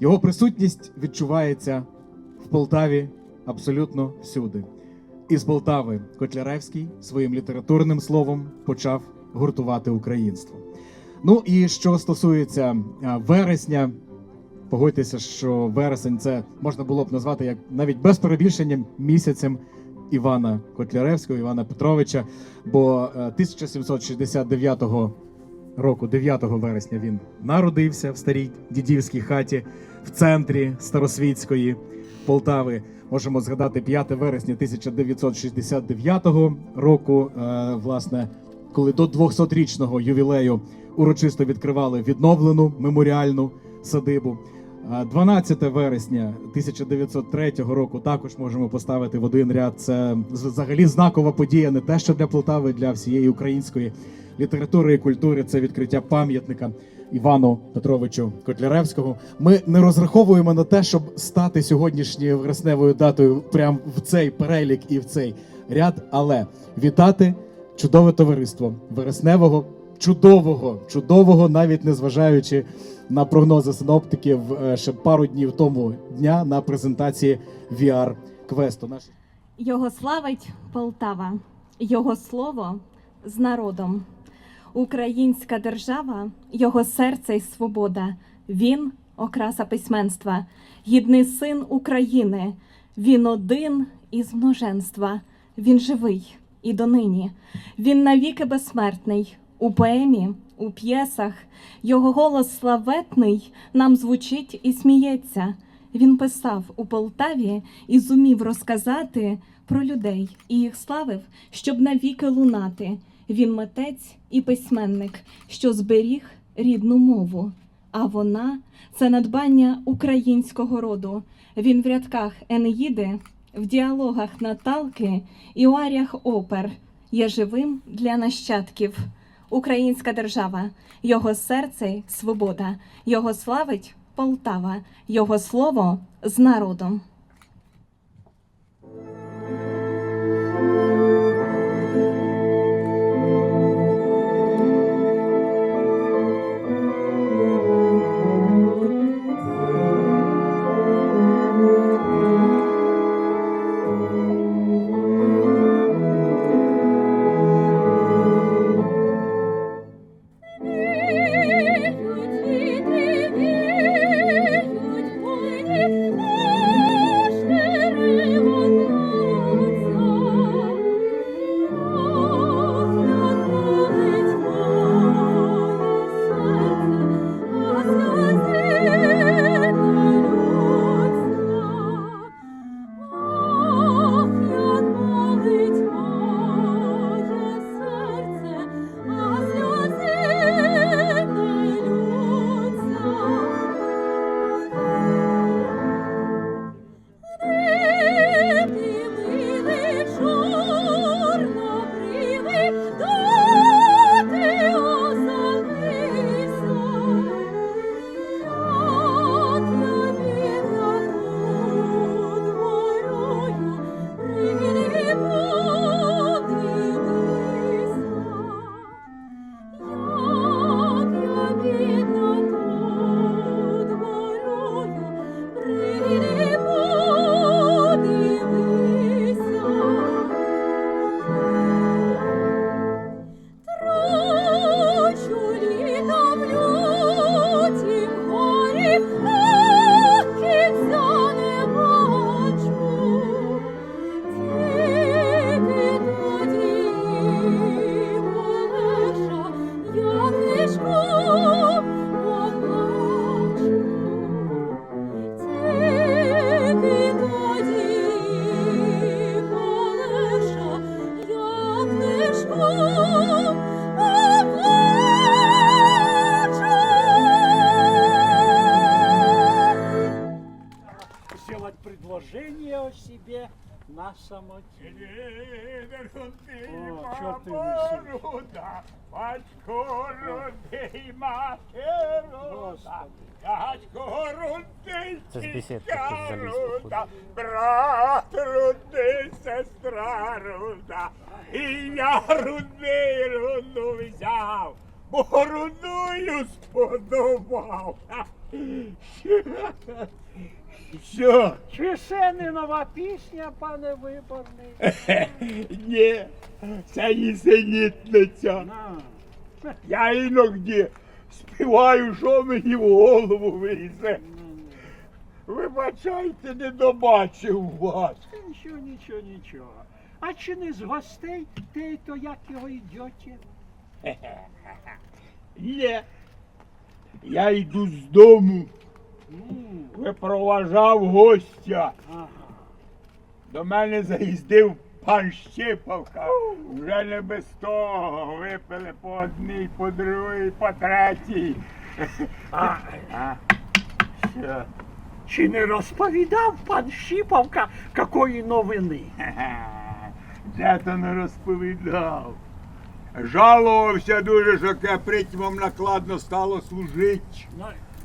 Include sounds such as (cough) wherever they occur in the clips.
Його присутність відчувається в Полтаві абсолютно всюди. Із Полтави Котляревський своїм літературним словом почав гуртувати українство. Ну і що стосується вересня, погодьтеся, що вересень це можна було б назвати як навіть без перебільшення місяцем Івана Котляревського, Івана Петровича. Бо е, 1769 року, 9 вересня, він народився в старій дідівській хаті в центрі Старосвітської Полтави. Можемо згадати 5 вересня 1969 року. е, Власне, коли до 200-річного ювілею урочисто відкривали відновлену меморіальну садибу. А 12 вересня 1903 року також можемо поставити в один ряд. Це взагалі знакова подія, не те, що для Полтави, для всієї української літератури і культури. Це відкриття пам'ятника Івану Петровичу Котляревського. Ми не розраховуємо на те, щоб стати сьогоднішньою вересневою датою прямо в цей перелік і в цей ряд, але вітати чудове товариство вересневого, чудового, чудового, навіть незважаючи на прогнози синоптиків е, ще пару днів тому дня на презентації VR квесту. Його славить Полтава, його слово з народом. Українська держава, його серце й свобода. Він окраса письменства, гідний син України. Він один із множенства. Він живий і донині. Він навіки безсмертний. У поемі, у п'єсах його голос славетний нам звучить і сміється. Він писав у Полтаві і зумів розказати про людей і їх славив, щоб навіки лунати. Він митець і письменник, що зберіг рідну мову. А вона це надбання українського роду. Він в рядках Енеїди, в діалогах Наталки і у аріях опер є живим для нащадків. Українська держава, його серце свобода, його славить Полтава, його слово з народом. На самотек. О, чё ты батько рудий, мати руда, дядько хтось заліз, руда, брат рудий, сестра руда, і я рудий руду взяв. Бородою сподобав. Що? Це не нова пісня, пане виборний? (laughs) Ні, це нісенітниця. Я іноді співаю, що мені в голову вийде. Вибачайте, не добачив вас. Нічого, нічого, нічого. А чи не з гостей ти то як його йдете? (laughs) Ні. Я йду з дому, випроважав гостя. До мене заїздив пан Щипавка. Вже не без того. Випили по одній, по другій, по третій. А, А? Що? чи не розповідав пан Щіпавка якої новини? (laughs) Де то не розповідав. Жалувався дуже, що каприть вам накладно стало служить.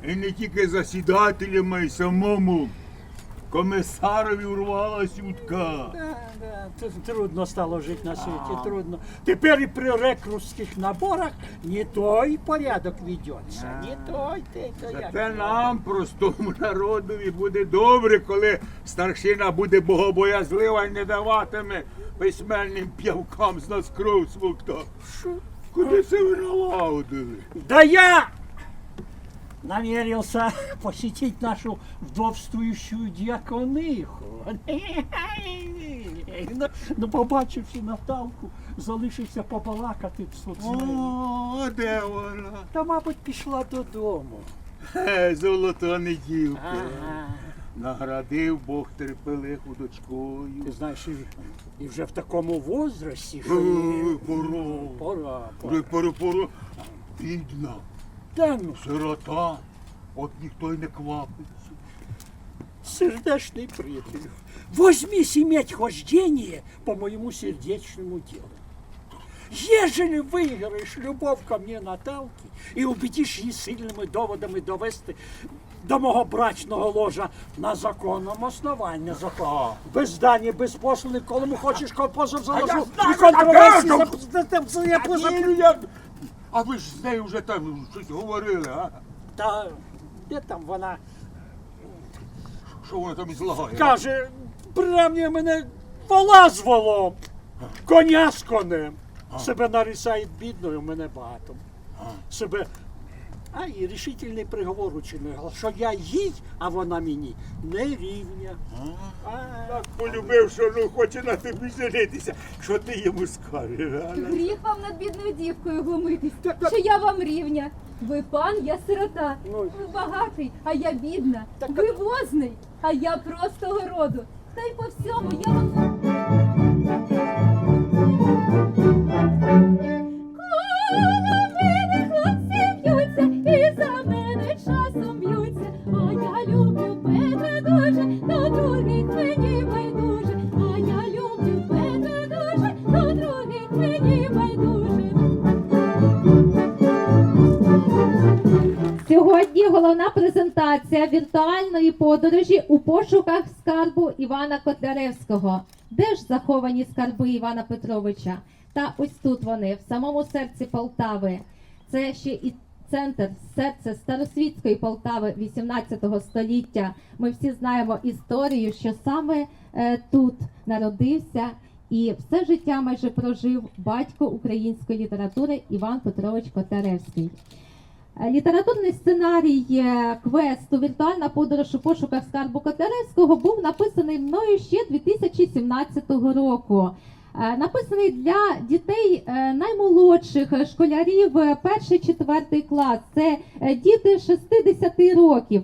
І не тільки засідателям, а й самому комісарові урвалась утка. Да, да, т- трудно стало жити на світі, трудно. Тепер і при рекрутських наборах не той порядок ведеться, не той, те, то як. Зате нам, простому народові, буде добре, коли старшина буде богобоязлива і не даватиме письменним п'явкам з нас кров смокта. Куди це ви налагодили? Да я намерился (laughs) посетить нашу вдовствующую діакониху. (laughs) Ну, ну, побачивши Наталку, залишився побалакати в соцмережі. О, де вона? Та, мабуть, пішла додому. Хе, золота неділка. Ага. Наградив Бог терпелиху дочкою. Ти знаєш, і, і вже в такому возрасті, що Пора. пора, пора. пора, пора. Бідна, Та ну, сирота, от ніхто й не квапиться. сердечный приятель, возьмись иметь хождение по моему сердечному делу. Ежели выиграешь любовь ко мне Наталки и убедишь її сильними доводами довести до мого брачного ложа на законному основанні закон. Без дані, без послуги, коли ми хочеш позов заложу і контроверсії а А, а ви ж з нею вже там щось говорили, а? Та де там вона Що вона там злагає? каже, принаймні мене вола з волом, коня з конем. Себе нарисає бідною, мене багато. Себе. А і рішительний приговор учинила, що я їй, а вона мені не рівня. А, Так полюбив, що ну хоче на тобі женитися. Що ти йому скажеш? а? Гріх вам над бідною дівкою глумитись, що я вам рівня. Ви пан, я сирота. Ну. Ви багатий, а я бідна. Так, Ви возний, а я простого роду. Та й по всьому я вам. Сьогодні головна презентація віртуальної подорожі у пошуках скарбу Івана Котляревського. Де ж заховані скарби Івана Петровича? Та ось тут вони, в самому серці Полтави. Це ще і центр, серце старосвітської Полтави 18 століття. Ми всі знаємо історію, що саме е, тут народився і все життя майже прожив батько української літератури Іван Петрович Котляревський. Е, Літературний сценарій квесту Віртуальна подорож у пошуках скарбу Котляревського був написаний мною ще 2017 року. Е, Написаний для дітей е, наймолодших школярів перший четвертий клас. Це діти 60 років.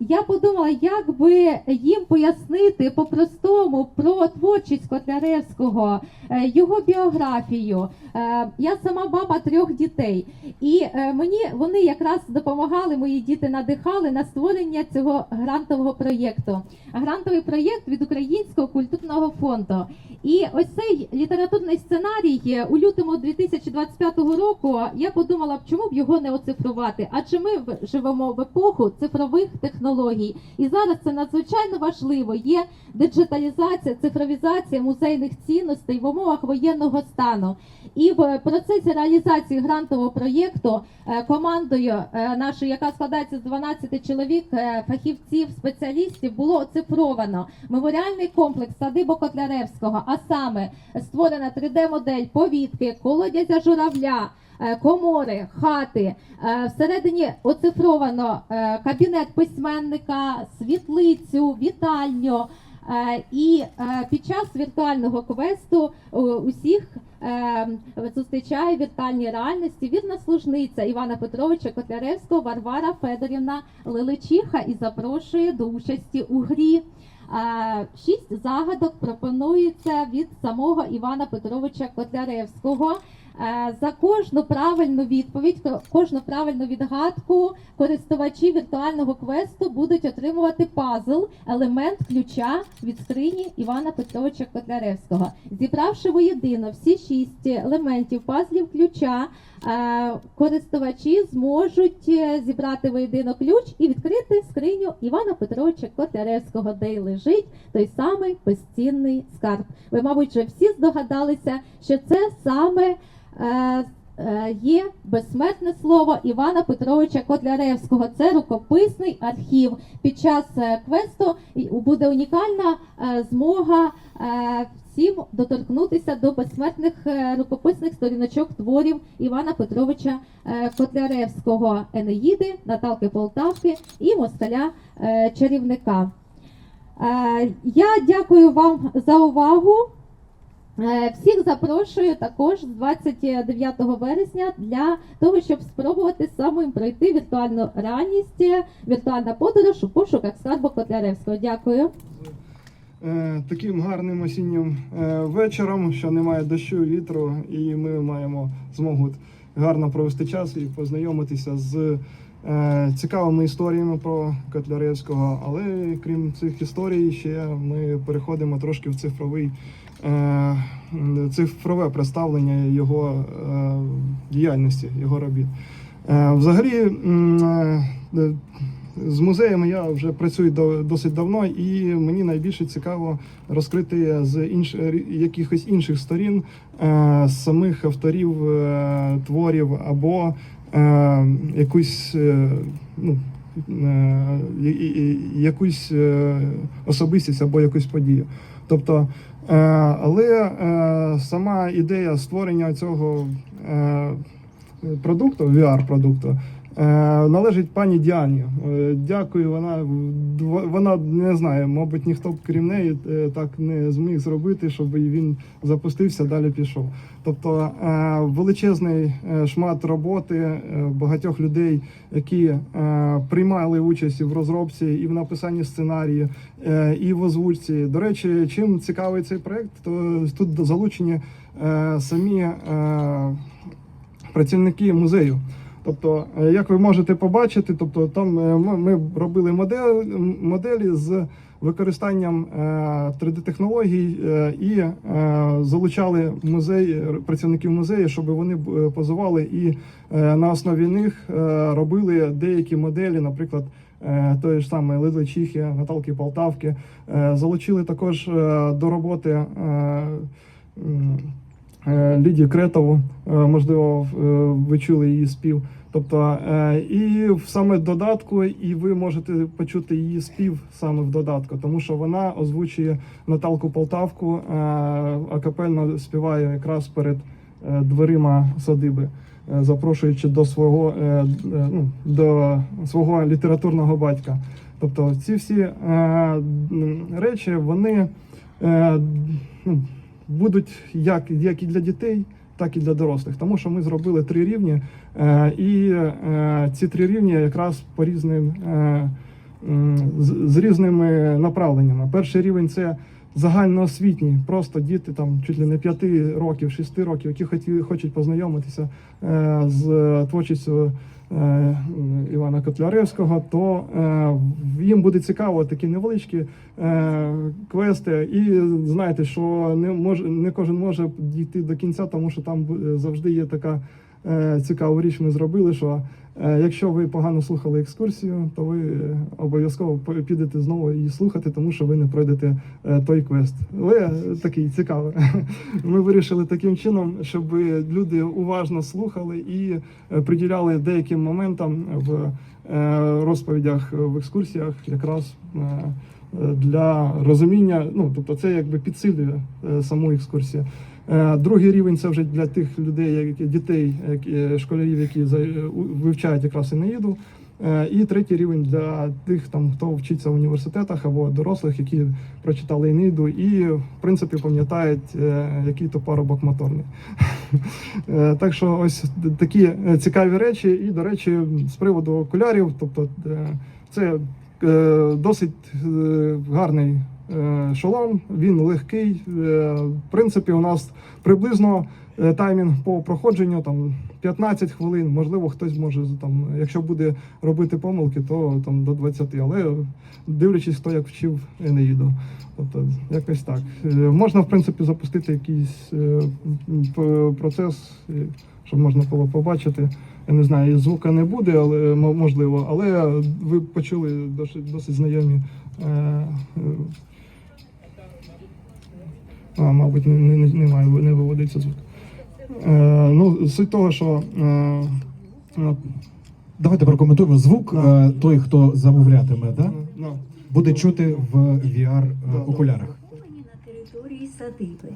Я подумала, як би їм пояснити по-простому про творчість Котляревського, е, його біографію. Е, Я сама баба трьох дітей. І е, мені вони якраз допомагали, мої діти надихали на створення цього грантового проєкту. Грантовий проєкт від Українського культурного фонду. І ось цей літературний сценарій у лютому 2025 року я подумала, чому б його не оцифрувати? Адже ми живемо в епоху цифрових технологій, і зараз це надзвичайно важливо. Є диджиталізація, цифровізація музейних цінностей в умовах воєнного стану. І в процесі реалізації грантового проєкту е, командою е, нашою, яка складається з 12 чоловік, е, фахівців, спеціалістів, було оцифровано меморіальний комплекс садиба Котляревського, а саме створена 3D-модель повітки, колодязя журавля. Е, Комори, хати Е, всередині оцифровано е, кабінет письменника, світлицю, вітальню. І під час віртуального квесту усіх зустрічає віртуальній реальності вірна служниця Івана Петровича Котляревського Варвара Федорівна Лелечиха і запрошує до участі у грі. Шість загадок пропонується від самого Івана Петровича Котляревського. Е, За кожну правильну відповідь, ко- кожну правильну відгадку користувачі віртуального квесту будуть отримувати пазл, елемент ключа від скрині Івана Петровича Котляревського. Зібравши воєдино всі шість елементів пазлів ключа, е, користувачі зможуть е, зібрати воєдино ключ і відкрити скриню Івана Петровича Котляревського, де й лежить той самий безцінний скарб. Ви, мабуть, вже всі здогадалися, що це саме. Е, е, Є безсмертне слово Івана Петровича Котляревського. Це рукописний архів. Під час е, квесту буде унікальна змога всім доторкнутися до безсмертних рукописних сторіночок творів Івана Петровича Котляревського, Енеїди, Наталки Полтавки і Москаля Чарівника. Я дякую вам за увагу. Е, Всіх запрошую також з 29 вересня для того, щоб спробувати самим пройти віртуальну реальність, віртуальна подорож у пошуках скарбу Котляревського. Дякую. е, таким гарним осіннім е, вечором, що немає дощу, вітру, і ми маємо змогу гарно провести час і познайомитися з цікавими історіями про Котляревського. Але крім цих історій, ще ми переходимо трошки в цифровий. Е, Цифрове представлення його е, діяльності, його робіт. Е, Взагалі, з музеями я вже працюю до- досить давно, і мені найбільше цікаво розкрити з інш, якихось інших сторін самих авторів творів або якусь ну, якусь особистість або якусь подію. Тобто, але е, сама ідея створення цього е, продукту, VR-продукту, Е, належить пані Діані. Е, Дякую, вона вона не знає, мабуть, ніхто б крім неї е, так не зміг зробити, щоб він запустився, далі пішов. Тобто е, величезний е, шмат роботи е, багатьох людей, які е, приймали участь в розробці, і в написанні сценарію, е, і в озвучці. До речі, чим цікавий цей проект, то тут залучені е, самі е, працівники музею. Тобто, е, як ви можете побачити, тобто там е, ми, робили модель, моделі з використанням 3D-технологій і е, залучали музей, працівників музею, щоб вони позували і на основі них робили деякі моделі, наприклад. Тої ж самої Лили Чіхи, Наталки Полтавки залучили також до роботи Лідію Кретову, е, можливо, е, ви чули її спів. Тобто, е, і в саме додатку, і ви можете почути її спів саме в додатку, тому що вона озвучує Наталку Полтавку, е, акапельно співає якраз перед е, дверима садиби, е, запрошуючи до свого, е, е, ну, до свого літературного батька. Тобто, ці всі е, речі вони е, ну, будуть як, як і для дітей, так і для дорослих. Тому що ми зробили три рівні, е, і е, ці три рівні якраз по різним е, з, різними направленнями. Перший рівень це загальноосвітній, просто діти там чуть ли не 5 років, 6 років, які хочуть познайомитися з творчістю. Е, Івана Котляревського, то е, їм буде цікаво такі невеличкі е, квести. І знаєте, що не може не кожен може дійти до кінця, тому що там завжди є така цікава річ. Ми зробили, що Якщо ви погано слухали екскурсію, то ви е, обов'язково підете знову її слухати, тому що ви не пройдете е, той квест. Але е, такий цікавий. (laughs) Ми вирішили таким чином, щоб люди уважно слухали і е, приділяли деяким моментам в е, розповідях в екскурсіях якраз е, е, для розуміння. Ну тобто, це якби підсилює е, саму екскурсію. Е, Другий рівень це вже для тих людей, які дітей, які, школярів, які за- вивчають якраз Енеїду. Е, І третій рівень для тих, там, хто вчиться в університетах або дорослих, які прочитали Енеїду і, в принципі, пам'ятають, е, який то парубок моторний. (laughs) Е, Так що ось такі е, цікаві речі. І, до речі, з приводу окулярів, тобто е, це е, досить е, гарний е, шолом, він легкий. Е, В принципі, у нас приблизно е, таймінг по проходженню там 15 хвилин. Можливо, хтось може там, якщо буде робити помилки, то там до 20, але дивлячись, хто як вчив Енеїду. Тобто, якось так. Е, Можна, в принципі, запустити якийсь е, процес, е, щоб можна було побачити. Я не знаю, звука не буде, але можливо. Але ви почули досить, досить знайомі. Е, е, а, мабуть, не, не, немає, не виводиться звук. Е, ну, суть того, що е, от, Давайте прокоментуємо звук. Да. Е, Той, хто замовлятиме, да? буде чути в VR е, Да, да. окулярах. На території садиби.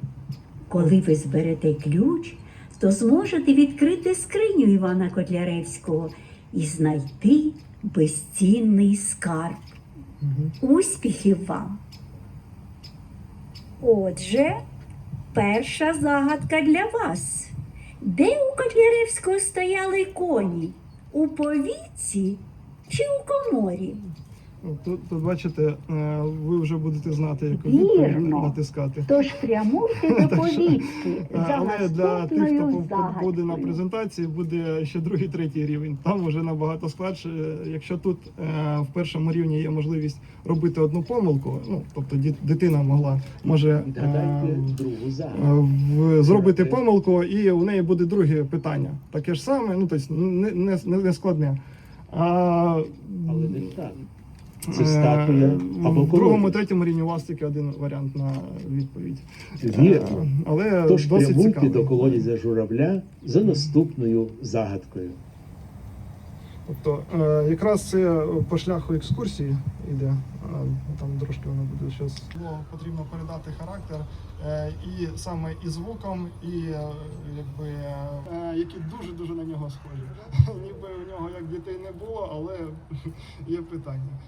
Коли ви зберете ключ, то зможете відкрити скриню Івана Котляревського і знайти безцінний скарб. Успіхів вам! Отже, перша загадка для вас. Де у Котляревського стояли коні? У повіці чи у коморі? Тут, тут бачите, е, ви вже будете знати, Вірно. відповідь натискати. Тож прямуйте до (laughs) повітки Е, Але для тих, хто буде на презентації, буде ще другий, третій рівень. Там вже набагато складше. Якщо тут е, в першому рівні є можливість робити одну помилку, ну тобто дитина могла може е, е, в- зробити помилку, і у неї буде друге питання. Таке ж саме, ну тобто не, не, не, не складне. А, Але не так. Це е, статуя або в другому, третьому рівні у вас тільки один варіант на відповідь. Вірно. Е, Але Тож досить прямуйте до колодязя журавля за наступною загадкою. Тобто е, якраз це по шляху екскурсії йде. Е, Там трошки воно буде зараз. Потрібно передати характер е, і саме і звуком, і е, якби е, які дуже дуже на нього схожі. (laughs) Ніби в нього як дітей не було, але (laughs) є питання.